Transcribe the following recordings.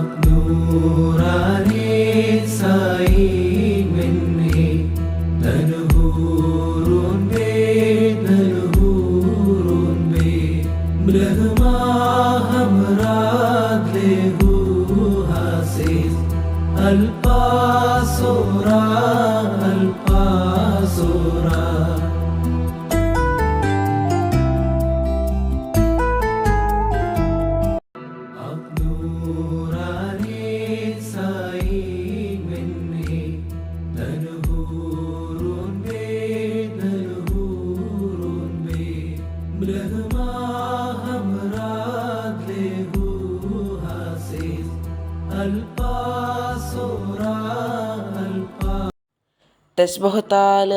نوراني തെസ്ബുഹത്താൽ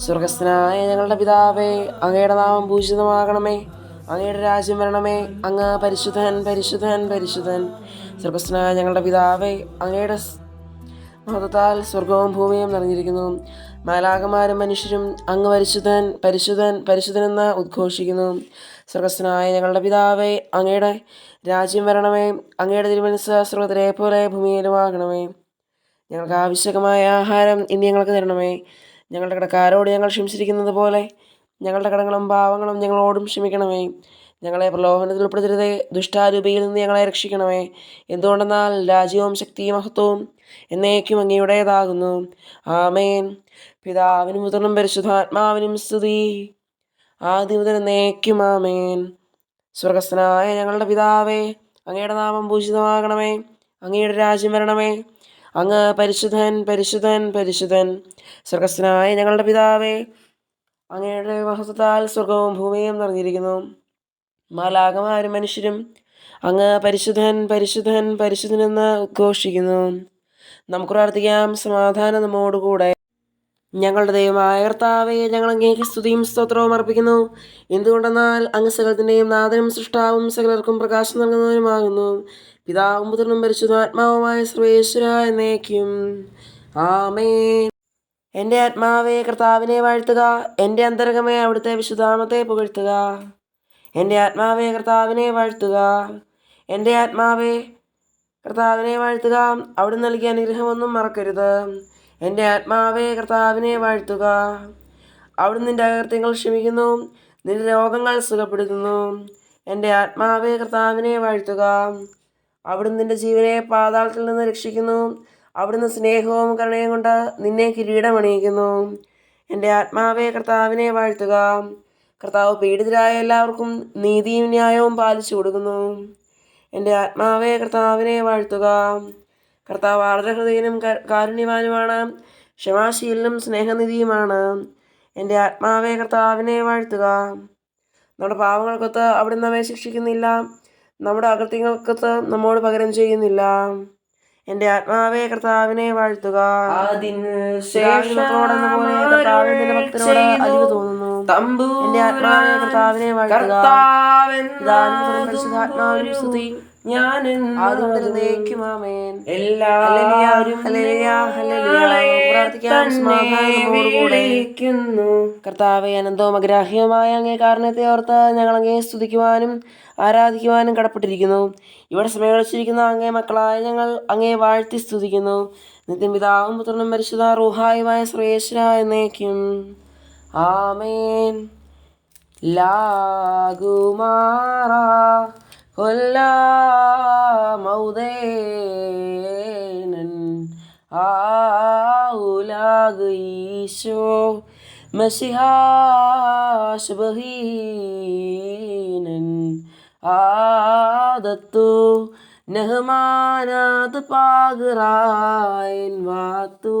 സ്വർഗസ്നായ ഞങ്ങളുടെ പിതാവേ അങ്ങയുടെ നാമം പൂജിതമാകണമേ. അങ്ങയുടെ രാജ്യം വരണമേ. അങ്ങ് പരിശുദ്ധൻ പരിശുദ്ധൻ പരിശുദ്ധൻ. സ്വർഗസ്നായ ഞങ്ങളുടെ പിതാവേ അങ്ങയുടെ മതത്താൽ സ്വർഗവും ഭൂമിയും നിറഞ്ഞിരിക്കുന്നു. മാലാകമാരും മനുഷ്യരും അങ്ങ് പരിശുദ്ധൻ പരിശുദ്ധൻ പരിശുദ്ധനെന്ന് ഉദ്ഘോഷിക്കുന്നു. സ്വർഗസ്ഥനായ ഞങ്ങളുടെ പിതാവേ അങ്ങയുടെ രാജ്യം വരണമേ അങ്ങയുടെ തിരുമനസ് സ്വർഗത്തിലെ പോലെ ഭൂമിയിലുമാകണമേ. ഞങ്ങൾക്ക് ആവശ്യകമായ ആഹാരം ഇനി ഞങ്ങൾക്ക് തരണമേ. ഞങ്ങളുടെ കടക്കാരോട് ഞങ്ങൾ ക്ഷമിച്ചിരിക്കുന്നത് പോലെ ഞങ്ങളുടെ കടങ്ങളും പാവങ്ങളും ഞങ്ങളോടും ക്ഷമിക്കണമേ. ഞങ്ങളെ പ്രലോഭനത്തിൽ ഉൾപ്പെടുത്തരുതേ ദുഷ്ടാരൂപിയിൽ നിന്ന് ഞങ്ങളെ രക്ഷിക്കണമേ. എന്തുകൊണ്ടെന്നാൽ രാജ്യവും ശക്തിയും മഹത്വവും എന്നേക്കും അങ്ങയുടേതാകുന്നു. ആമേൻ. പിതാവിനും പുത്രനും പരിശുദ്ധാത്മാവിനും സ്തുതി. ആദ്യം മുതൽ എന്നേക്കും ആമേൻ. സ്വർഗസ്ഥനായ ഞങ്ങളുടെ പിതാവേ അങ്ങയുടെ നാമം പൂജിതമാകണമേ. അങ്ങയുടെ രാജ്യം വരണമേ. അങ്ങ് പരിശുദ്ധൻ പരിശുദ്ധൻ പരിശുദ്ധൻ. സ്വർഗസ്ഥനായ ഞങ്ങളുടെ പിതാവേ അങ്ങയുടെ മഹത്വത്താൽ സ്വർഗവും ഭൂമിയും നിറഞ്ഞിരിക്കുന്നു. മാലാകമാരും മനുഷ്യരും അങ്ങ് പരിശുദ്ധൻ പരിശുദ്ധൻ പരിശുദ്ധനെന്ന് ഉദ്ഘോഷിക്കുന്നു. നമുക്ക് പ്രാർത്ഥിക്കാം. സമാധാനം നമ്മോടുകൂടെ ഞങ്ങളുടെ ദൈവമായ കർത്താവെ ഞങ്ങൾ അങ്ങേക്ക് സ്തുതിയും സ്തോത്രവും അർപ്പിക്കുന്നു. എന്തുകൊണ്ടെന്നാൽ അങ്ങ് സകലത്തിന്റെയും നാഥനും സൃഷ്ടാവും സകലർക്കും പ്രകാശം നൽകുന്നവനുമാകുന്നു. പിതാവും പുത്രനും പരിശുദ്ധാത്മാവുമായ സർവേശ്വര എന്നേക്കും ആമേ എന്റെ ആത്മാവെ കർത്താവിനെ വാഴ്ത്തുക. എന്റെ അന്തരംഗമേ അവിടുത്തെ വിശുദ്ധാമത്തെ പുകഴ്ത്തുക. എന്റെ ആത്മാവെ കർത്താവിനെ വാഴ്ത്തുക. എന്റെ ആത്മാവെ കർത്താവിനെ വാഴ്ത്തുക. അവിടെ നൽകിയ അനുഗ്രഹമൊന്നും മറക്കരുത്. എന്റെ ആത്മാവേ കർത്താവിനെ വാഴ്ത്തുക. അവിടുന്ന് നിന്റെ അകൃത്യങ്ങൾ ക്ഷമിക്കുന്നു. നിന്റെ രോഗങ്ങൾ സുഖപ്പെടുത്തുന്നു. എന്റെ ആത്മാവേ കർത്താവിനെ വാഴ്ത്തുക. അവിടുന്ന് നിന്റെ ജീവനെ പാതാളത്തിൽ നിന്ന് രക്ഷിക്കുന്നു. അവിടുന്ന് സ്നേഹവും കരുണയും കൊണ്ട് നിന്നെ കിരീടമണിയിക്കുന്നു എന്റെ ആത്മാവേ കർത്താവിനെ വാഴ്ത്തുക. കർത്താവ് പീഡിതരായ എല്ലാവർക്കും നീതിയും ന്യായവും പാലിച്ചു കൊടുക്കുന്നു. എന്റെ ആത്മാവേ കർത്താവിനെ വാഴ്ത്തുക. കർത്താവ് ആർദ്രഹൃദയനും കാരുണ്യവാനുമാണ്. ക്ഷമാശീലനും സ്നേഹനിധിയുമാണ്. എന്റെ ആത്മാവേ കർത്താവിനെ വാഴ്ത്തുക. നമ്മുടെ പാവങ്ങൾക്കൊത്ത് അവിടുന്ന് നമ്മെ ശിക്ഷിക്കുന്നില്ല. നമ്മുടെ അകൃത്യങ്ങൾക്കൊത്ത് നമ്മോട് പകരം ചെയ്യുന്നില്ല. എന്റെ ആത്മാവേ കർത്താവിനെ വാഴ്ത്തുക. പിതാവിനോടെന്ന പോലെ അലിവ് തോന്നുന്നു. എന്തോ കർത്താവിനെ പരിശുദ്ധാത്മാവിനും സ്തുതി. കർത്താവെ അനന്തവും അഗ്രാഹ്യവുമായ അങ്ങേ കാരണത്തെ ഓർത്ത് ഞങ്ങൾ അങ്ങേ സ്തുതിക്കുവാനും ആരാധിക്കുവാനും കടപ്പെട്ടിരിക്കുന്നു. ഇവിടെ സമ്മേളിച്ചിരിക്കുന്ന അങ്ങേ മക്കളായ ഞങ്ങൾ അങ്ങേ വാഴ്ത്തി സ്തുതിക്കുന്നു. നിത്യം പിതാവും പുത്രനും പരിശുദ്ധ റൂഹായുമായ ശ്രേഷ്ഠ എന്നേക്കും. ആമേൻ. ലാഗുമാറ കൊല്ല മൗദേനൻ ആഉലാഗ് ഈശോ മസിഹാശബഹീനൻ ആദത്തു നഹ്മാനാത് പാകറായൻ വാത്തു.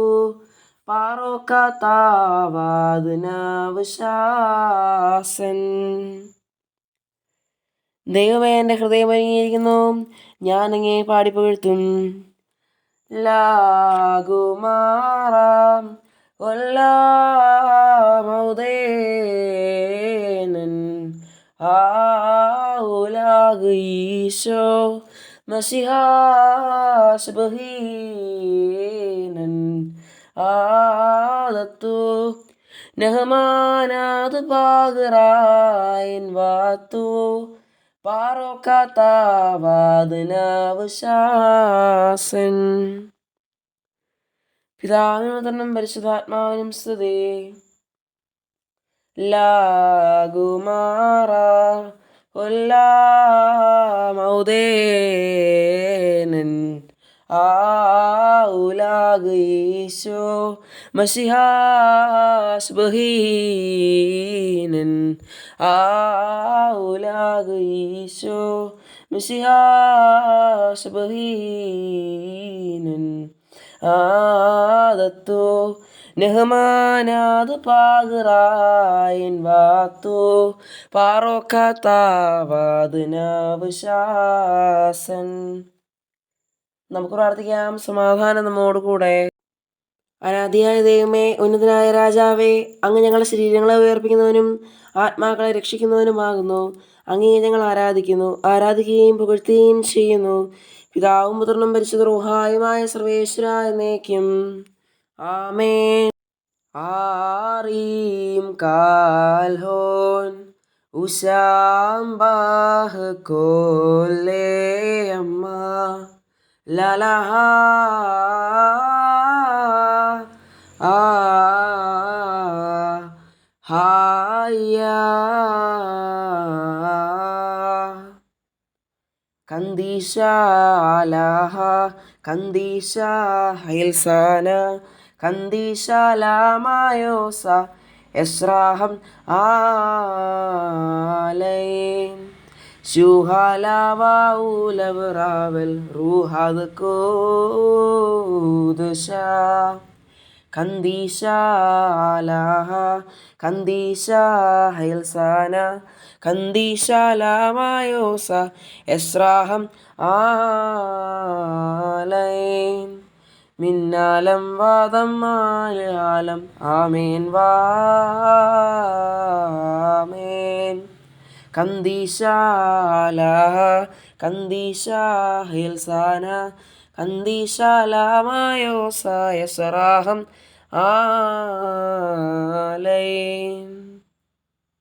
പാറോക്കാത്താവാത് നവശാസൻ ദൈവമേ എന്റെ ഹൃദയം ഒരുങ്ങിയിരിക്കുന്നു. ഞാൻ അങ്ങേ പാടി പുകഴ്ത്തും ലാകുമാറാം കൊല്ലാമൗദേനൻ ആഉലാഗ് ഈശോ മസിഹാശബഹീനൻ. ആദത്തു. നഹമാനാത് പാകറായൻ വാത്തു. പാറോക്കാത്താവാദനാവശാസൻ പിതാവിനും തന്നെ പരിശുദ്ധാത്മാവിനും സ്തുതി. ലാകുമാറ ഒല്ലാമൗദേനൻ ആഉലാഗ് ഈശോ മസിഹാസ്ബഹീനൻ. ആഉലാഗ് ഈശോ മസിഹാസ്ബഹീനൻ. ആദത്തോ നെഹ്മാനാത് പാകറായൻ വാത്തു പാറോക്കാത്താവാദനാവശാസൻ നമുക്ക് പ്രാർത്ഥിക്കാം. സമാധാനം നമ്മോട് കൂടെ. അനാദിയായ ദൈവമേ ഉന്നതനായ രാജാവേ അങ്ങ് ഞങ്ങളുടെ ശരീരങ്ങളെ ഉയർപ്പിക്കുന്നവനും ആത്മാക്കളെ രക്ഷിക്കുന്നവനുമാകുന്നു. അങ്ങേ ഞങ്ങൾ ആരാധിക്കുന്നു ആരാധിക്കുകയും പുകഴ്ത്തുകയും ചെയ്യുന്നു. പിതാവും പുത്രനും പരിശുദ്ധ റുഹായുമായ സർവേശ്വര എന്നേക്കും ആമേൻ. ആറീം കാൽഹോൻ ഉശാംബാഹ് കോലേ അമ്മ. ലലഹ ആ ഹായ കന്ദീശാലാഹ കന്ദീശ ഹൈൽസാന കന്ദീശാലാമായോസ എസ്രാഹം ആലയം ശുഹാലാവാഊലവറാവൽ റൂഹാദ് കോദശ. കന്ദീശാലാഹ കന്ദീശ ഹൈൽസാന കന്ദീശാലാമായോസ എസ്രാഹം ആലൈ മിന്നാലം വാദം ആലം ആമേൻ വാമേൻ കന്ദീശാലാഹ കന്ദീശ ഹൈൽസാന കന്ദീശാലാമായോസ എസ്രാഹം ആലയം.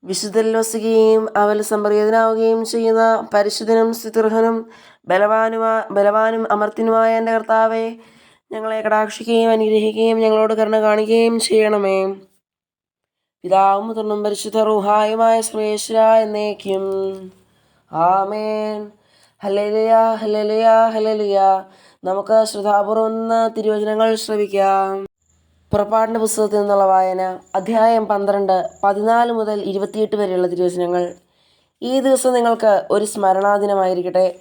വിശുദ്ധൽ വസിക്കുകയും അവൽ സമ്പ്രീതനാവുകയും ചെയ്യുന്ന പരിശുദ്ധനും സ്തുതിർഹനും ബലവാനുമാ ബലവാനും അമർത്തിനുമായ എന്റെ കർത്താവെ ഞങ്ങളെ കടാക്ഷിക്കുകയും അനുഗ്രഹിക്കുകയും ഞങ്ങളോട് കരുണ കാണിക്കുകയും ചെയ്യണമേ. പിതാവും പുത്രനും പരിശുദ്ധ റുഹായുമായ ശ്രേഷ്ഠ എന്നേക്കും. ആമേൻ. ഹലലിയ ഹലലിയ ഹലലിയ നമുക്ക് ശ്രദ്ധാപൂർവം തിരുവചനങ്ങൾ ശ്രവിക്കാം. പുറപ്പാടിന്റെ പുസ്തകത്തിൽ നിന്നുള്ള വായന അധ്യായം പന്ത്രണ്ട് പതിനാല് മുതൽ ഇരുപത്തിയെട്ട് വരെയുള്ള തിരുവചനങ്ങൾ. ഈ ദിവസം നിങ്ങൾക്ക് ഒരു സ്മരണാദിനമായിരിക്കട്ടെ.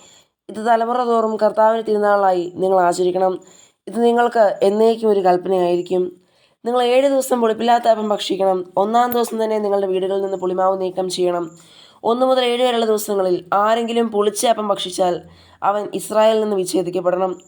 ഇത് തലമുറ തോറും കർത്താവിന് തിരുനാളായി നിങ്ങൾ ആചരിക്കണം. ഇത് നിങ്ങൾക്ക് എന്നേക്കും ഒരു കൽപ്പനയായിരിക്കും. നിങ്ങൾ ഏഴ് ദിവസം പുളിപ്പില്ലാത്ത അപ്പം ഭക്ഷിക്കണം. ഒന്നാം ദിവസം തന്നെ നിങ്ങളുടെ വീടുകളിൽ നിന്ന് പുളിമാവ് നീക്കം ചെയ്യണം. ഒന്ന് മുതൽ ഏഴ് വരെയുള്ള ദിവസങ്ങളിൽ ആരെങ്കിലും പുളിച്ച അപ്പം ഭക്ഷിച്ചാൽ അവൻ ഇസ്രായേലിൽ നിന്ന് വിച്ഛേദിക്കപ്പെടണം.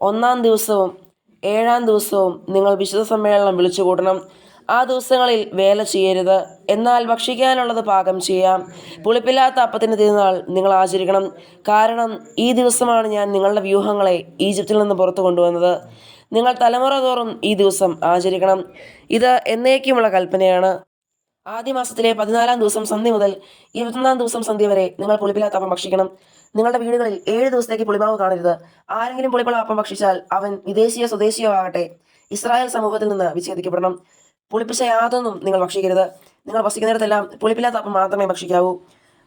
ഒന്നാം ദിവസവും ഏഴാം ദിവസവും നിങ്ങൾ വിശുദ്ധ സമ്മേളനം വിളിച്ചു കൂട്ടണം ആ ദിവസങ്ങളിൽ വേല ചെയ്യരുത്. എന്നാൽ ഭക്ഷിക്കാനുള്ളത് പാകം ചെയ്യാം. പുളിപ്പില്ലാത്ത അപ്പത്തിന് തിരുനാൾ നിങ്ങൾ ആചരിക്കണം. കാരണം ഈ ദിവസമാണ് ഞാൻ നിങ്ങളുടെ വ്യൂഹങ്ങളെ ഈജിപ്തിൽ നിന്ന് പുറത്തു കൊണ്ടുവന്നത്. നിങ്ങൾ തലമുറ തോറും ഈ ദിവസം ആചരിക്കണം. ഇത് എന്നേക്കുമുള്ള കൽപ്പനയാണ്. ആദ്യ മാസത്തിലെ പതിനാലാം ദിവസം സന്ധ്യ മുതൽ ഇരുപത്തൊന്നാം ദിവസം സന്ധ്യ വരെ നിങ്ങൾ പുളിപ്പില്ലാത്ത ഭക്ഷിക്കണം. നിങ്ങളുടെ വീടുകളിൽ ഏഴ് ദിവസത്തേക്ക് പുളിമാവ് കാണരുത്. ആരെങ്കിലും പുളിപ്പുള്ള അപ്പം ഭക്ഷിച്ചാൽ അവൻ വിദേശീയ സ്വദേശിയോ ആകട്ടെ. ഇസ്രായേൽ സമൂഹത്തിൽ നിന്ന് വിച്ഛേദിക്കപ്പെടണം. പുളിപ്പിച്ച യാതൊന്നും നിങ്ങൾ ഭക്ഷിക്കരുത്. നിങ്ങൾ വസിക്കുന്നിടത്തെല്ലാം പുളിപ്പില്ലാത്ത അപ്പം മാത്രമേ ഭക്ഷിക്കാവൂ.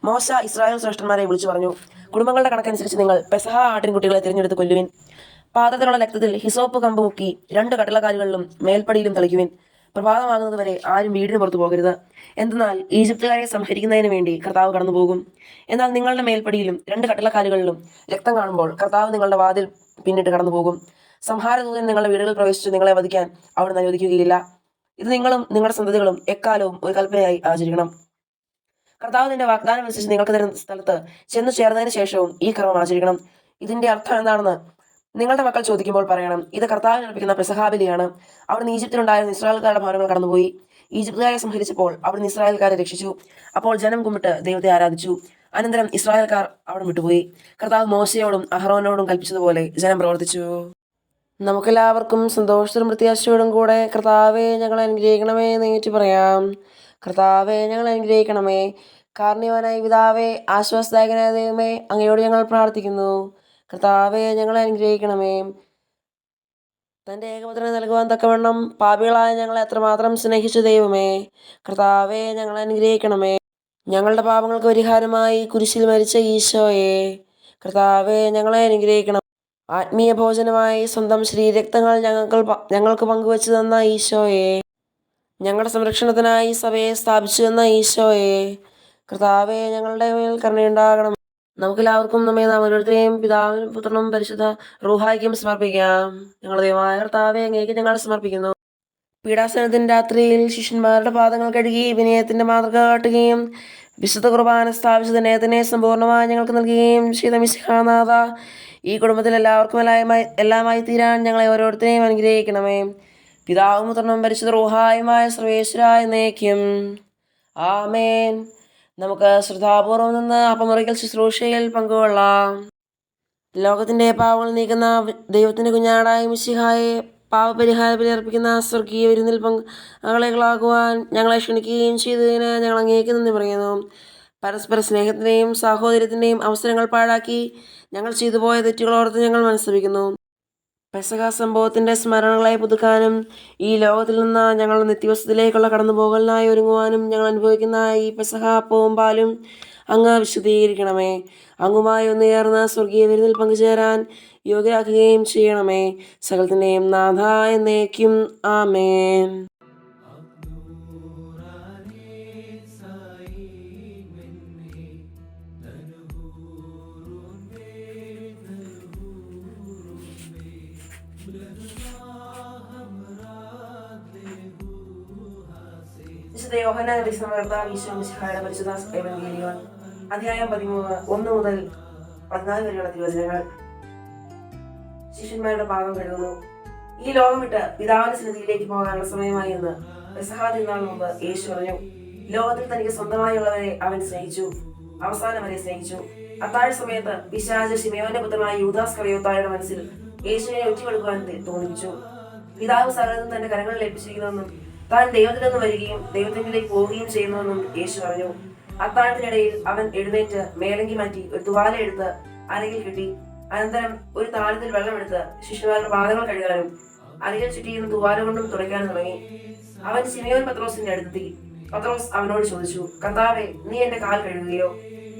മോശ ഇസ്രായേൽ ശ്രേഷ്ഠന്മാരെ വിളിച്ചു പറഞ്ഞു. കുടുംബങ്ങളുടെ കണക്കനുസരിച്ച് നിങ്ങൾ പെസഹ ആട്ടിൻകുട്ടികളെ തിരഞ്ഞെടുത്ത് കൊല്ലുവിൻ. പാത്രത്തിലുള്ള രക്തത്തിൽ ഹിസോപ്പ് കമ്പ് മുക്കി രണ്ട് കടലക്കാലുകളിലും മേൽപ്പടിയിലും തളിക്കുവിൻ. പ്രഭാതമാകുന്നത് വരെ ആരും വീടിന് പുറത്തു പോകരുത്. എന്തെന്നാൽ ഈജിപ്തുകാരെ സംഹരിക്കുന്നതിന് വേണ്ടി കർത്താവ് കടന്നു പോകും എന്നാൽ നിങ്ങളുടെ മേൽപ്പടിയിലും രണ്ട് കടലക്കാലുകളിലും രക്തം കാണുമ്പോൾ കർത്താവ് നിങ്ങളുടെ വാതിൽ പിന്നിട്ട് കടന്നു പോകും സംഹാരദൂതൻ നിങ്ങളുടെ വീടുകളിൽ പ്രവേശിച്ച് നിങ്ങളെ വധിക്കാൻ അവിടെ അനുവദിക്കുകയില്ല. ഇത് നിങ്ങളും നിങ്ങളുടെ സന്തതികളും എക്കാലവും ഒരു കൽപ്പനയായി ആചരിക്കണം. കർത്താവ് നിന്റെ വാഗ്ദാനം അനുസരിച്ച് നിങ്ങൾക്ക് തരുന്ന സ്ഥലത്ത് ചെന്നു ചേർന്നതിന് ശേഷവും ഈ കർമ്മം ആചരിക്കണം. ഇതിന്റെ അർത്ഥം എന്താണെന്ന് നിങ്ങളുടെ മക്കൾ ചോദിക്കുമ്പോൾ പറയണം ഇത് കർത്താവ് കൽപ്പിക്കുന്ന പെസഹാബലിയാണ് അവിടുന്ന് ഈജിപ്തിലുണ്ടായിരുന്ന ഇസ്രായേൽക്കാരുടെ ഭവനങ്ങൾ കടന്നുപോയി. ഈജിപ്തുകാരെ സംഹരിച്ചപ്പോൾ അവിടുന്ന് ഇസ്രായേൽക്കാരെ രക്ഷിച്ചു. അപ്പോൾ ജനം കുമ്പിട്ട് ദൈവത്തെ ആരാധിച്ചു. അനന്തരം ഇസ്രായേൽക്കാർ അവിടെ വിട്ടുപോയി. കർത്താവ് മോശയോടും അഹ്റോനോടും കൽപ്പിച്ചതുപോലെ ജനം പ്രവർത്തിച്ചു. നമുക്കെല്ലാവർക്കും സന്തോഷത്തിലും പ്രത്യാശയോടും കൂടെ കർത്താവെ ഞങ്ങൾ അനുഗ്രഹിക്കണമേ എന്ന് പറയാം. കർത്താവെ ഞങ്ങൾ അനുഗ്രഹിക്കണമേ. കാർണിവനായ പിതാവേ ആശ്വാസദായകനായ ദൈവമേ അങ്ങയോട് ഞങ്ങൾ പ്രാർത്ഥിക്കുന്നു. കർത്താവെ ഞങ്ങളെ അനുഗ്രഹിക്കണമേ. തന്റെ ഏകപുത്രനെ നൽകുവാൻ തക്കവണ്ണം പാപികളായ ഞങ്ങളെ അത്രമാത്രം സ്നേഹിച്ച ദൈവമേ. കർത്താവെ ഞങ്ങളെ അനുഗ്രഹിക്കണമേ. ഞങ്ങളുടെ പാപങ്ങൾക്ക് പരിഹാരമായി കുരിശിൽ മരിച്ച ഈശോയെ. കർത്താവെ ഞങ്ങളെ അനുഗ്രഹിക്കണം. ആത്മീയ ഭോജനമായി സ്വന്തം ശ്രീരക്തങ്ങൾ ഞങ്ങൾക്ക് ഞങ്ങൾക്ക് പങ്കുവച്ചു തന്ന ഈശോയെ. ഞങ്ങളുടെ സംരക്ഷണത്തിനായി സഭയെ സ്ഥാപിച്ചു തന്ന ഈശോയെ. കർത്താവെ ഞങ്ങളുടെ മേൽ കരുണയുണ്ടാകണം. നമുക്കെല്ലാവർക്കും നമ്മെ നാം ഓരോരുത്തരെയും പിതാവിനും പുത്രനും പരിശുദ്ധ റൂഹായിക്കും സമർപ്പിക്കാം. ഞങ്ങൾ ദൈവമായ കർത്താവെ അങ്ങേക്ക് ഞങ്ങൾ സമർപ്പിക്കുന്നു. പീഡാസനത്തിന്റെ രാത്രിയിൽ ശിഷ്യന്മാരുടെ പാദങ്ങൾ കഴുകി വിനയത്തിന്റെ മാതൃക കാട്ടുകയും വിശുദ്ധ കുർബാന സ്ഥാപിച്ച ദിനത്തിനെ സമ്പൂർണമായി ഞങ്ങൾക്ക് നൽകുകയും ചെയ്ത മിശിഹാനാഥ ഈ കുടുംബത്തിൽ എല്ലാവർക്കും എല്ലാമായി എല്ലാമായി തീരാൻ ഞങ്ങളെ ഓരോരുത്തരെയും അനുഗ്രഹിക്കണമേ. പിതാവും പുത്രനും പരിശുദ്ധ റൂഹായുമായ സർവേശ്വരായ നയിക്കും ആമേൻ. നമുക്ക് ശ്രദ്ധാപൂർവം നിന്ന് അപമുറിക്കൽ ശുശ്രൂഷയിൽ പങ്കുകൊള്ളാം. ലോകത്തിന്റെ പാവങ്ങൾ നീക്കുന്ന ദൈവത്തിന്റെ കുഞ്ഞാടായ മിശിഹായെ പാവപരിഹാര ബലിയർപ്പിക്കുന്ന സ്വർഗീയ വിരുന്നിൽ പങ്ക് പങ്കാളികളാകുവാൻ ഞങ്ങളെ ക്ഷണിക്കുകയും ചെയ്തതിന് ഞങ്ങൾ അങ്ങേക്ക് നന്ദി പറയുന്നു. പരസ്പര സ്നേഹത്തിന്റെയും സാഹോദര്യത്തിന്റെയും അവസരങ്ങൾ പാഴാക്കി ഞങ്ങൾ ചെയ്തു പോയ തെറ്റുകളോർത്ത് ഞങ്ങൾ മനസ്സരിക്കുന്നു പെസക സംഭവത്തിന്റെ സ്മരണകളെ പുതുക്കാനും ഈ ലോകത്തിൽ നിന്ന് ഞങ്ങളുടെ നിത്യവസത്തിലേക്കുള്ള കടന്നുപോകലിനായി ഒരുങ്ങുവാനും ഞങ്ങൾ അനുഭവിക്കുന്ന ഈ പെസഹ അപ്പവും പാലും അങ്ങ് വിശദീകരിക്കണമേ അങ്ങുമായി ഒന്ന് ചേർന്ന് സ്വർഗീയ വിരുന്നിൽ പങ്കുചേരാൻ യോഗ്യരാക്കുകയും ചെയ്യണമേ. സകലത്തിന്റെയും നാഥ എന്നേക്കും. ആമേൻ. വിശുദ്ധ യോഹന്നാൻ അടിസ്ഥാനപ്പെടുത്ത ഈശോ മിശിഹായുടെ പരിശുദ്ധ എവൻഗേലിയോൻ അധ്യായം പതിമൂന്ന് ഒന്ന് മുതൽ പതിനാല് വരെയുള്ള തിരുവചനങ്ങൾ. ശിഷ്യന്മാരുടെ പാദം കഴുകുന്നു. ഈ ലോകം വിട്ട് പിതാവിന്റെ സന്നിധിയിലേക്ക് പോകാനുള്ള സമയമായി എന്ന് പെസഹാ മുമ്പ് യേശു പറഞ്ഞു. ലോകത്തിൽ തനിക്ക് സ്വന്തമായുള്ളവരെ അവൻ സ്നേഹിച്ചു. അവസാനം വരെ സ്നേഹിച്ചു. അത്താഴ സമയത്ത് പിശാച ശിമയോന്റെ പുത്രനായ യൂദാസ് കറിയോത്തായുടെ മനസ്സിൽ യേശുവിനെ ഒറ്റിക്കൊടുക്കുവാൻ തി- തോന്നിപ്പിച്ചു. പിതാവ് സകലതും തന്റെ കരങ്ങളിൽ ഏൽപ്പിച്ചിരിക്കുന്നുവെന്നും താൻ ദൈവത്തിൽ നിന്ന് വരികയും ദൈവത്തിലേക്ക് പോവുകയും ചെയ്യുന്നുവെന്നും യേശു പറഞ്ഞു. അത്താഴത്തിനിടയിൽ അവൻ എഴുന്നേറ്റ് മേലങ്കി മാറ്റി ഒരു തുവാല എടുത്ത് അരകിൽ കിട്ടി. അനന്തരം ഒരു താഴത്തിൽ വെള്ളമെടുത്ത് ശിശുവാരുടെ പാദങ്ങൾ കഴുകാനും അരകിൽ ചുറ്റിയിരുന്ന തുവാല കൊണ്ടും തുടയ്ക്കാനും തുടങ്ങി. അവൻ സിമിയോൻ പത്രോസിന്റെ അടുത്തെത്തി. പത്രോസ് അവനോട് ചോദിച്ചു കർത്താവെ നീ എന്റെ കാൽ കഴുകുകയോ?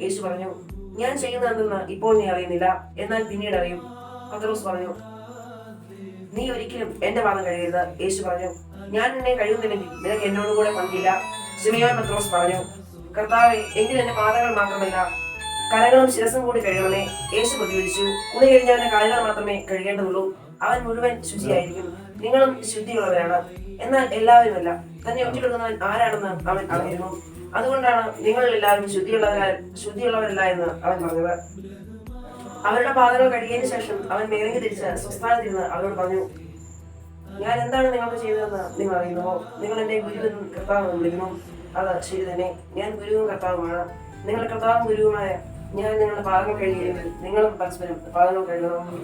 യേശു പറഞ്ഞു ഞാൻ ചെയ്യുന്നതെന്ന് ഇപ്പോൾ നീ അറിയുന്നില്ല എന്നാൽ പിന്നീട് അറിയും. പത്രോസ് പറഞ്ഞു നീ ഒരിക്കലും എന്റെ പാദം കഴുകരുത്. യേശു പറഞ്ഞു ഞാൻ എന്നെ കഴിയുന്നില്ലെങ്കിൽ നിനക്ക് എന്നോട് കൂടെ പങ്കില്ല. സിമിയോൻ പത്രോസ് പറഞ്ഞു കർത്താവെ എങ്കിൽ എന്റെ പാദങ്ങൾ മാത്രമല്ല കരകളും ശിരസും കൂടി കഴുകണമേ. യേശു പ്രതികരിച്ചു കുളി കഴിഞ്ഞവന്റെ കാലുകൾ മാത്രമേ കഴുകേണ്ടതുള്ളൂ. അവൻ മുഴുവൻ ശുചിയായിരിക്കും. നിങ്ങളും ശുദ്ധിയുള്ളവരാണ്. എന്നാൽ എല്ലാവരുമല്ല. തന്നെ ഒറ്റിക്കൊടുക്കുന്നവൻ ആരാണെന്ന് അവൻ അറിഞ്ഞിരുന്നു അതുകൊണ്ടാണ് നിങ്ങൾ എല്ലാവരും ശുദ്ധിയുള്ളവരാ ശുദ്ധിയുള്ളവരല്ല എന്ന് അവൻ പറഞ്ഞത്. അവരുടെ പാതകൾ കഴുകിയതിനു ശേഷം അവൻ മേലങ്ങി തിരിച്ച് സ്വസ്ഥാനത്തിരുന്ന് അവരോട് പറഞ്ഞു ഞാൻ എന്താണ് നിങ്ങൾക്ക് ചെയ്തതെന്ന് നിങ്ങൾ അറിയുന്നുവോ നിങ്ങൾ എന്റെ ഗുരുവെന്നും കർത്താവും വിളിക്കുന്നു. അത് ശരി തന്നെ. ഞാൻ ഗുരുവും കർത്താവുമാണ്. നിങ്ങൾ കർത്താവും ഗുരുവുമായ ഞാൻ നിങ്ങളുടെ പാദങ്ങൾ കഴിയുകയും നിങ്ങളും പരസ്പരം പാദങ്ങൾ കഴിയണമെന്ന്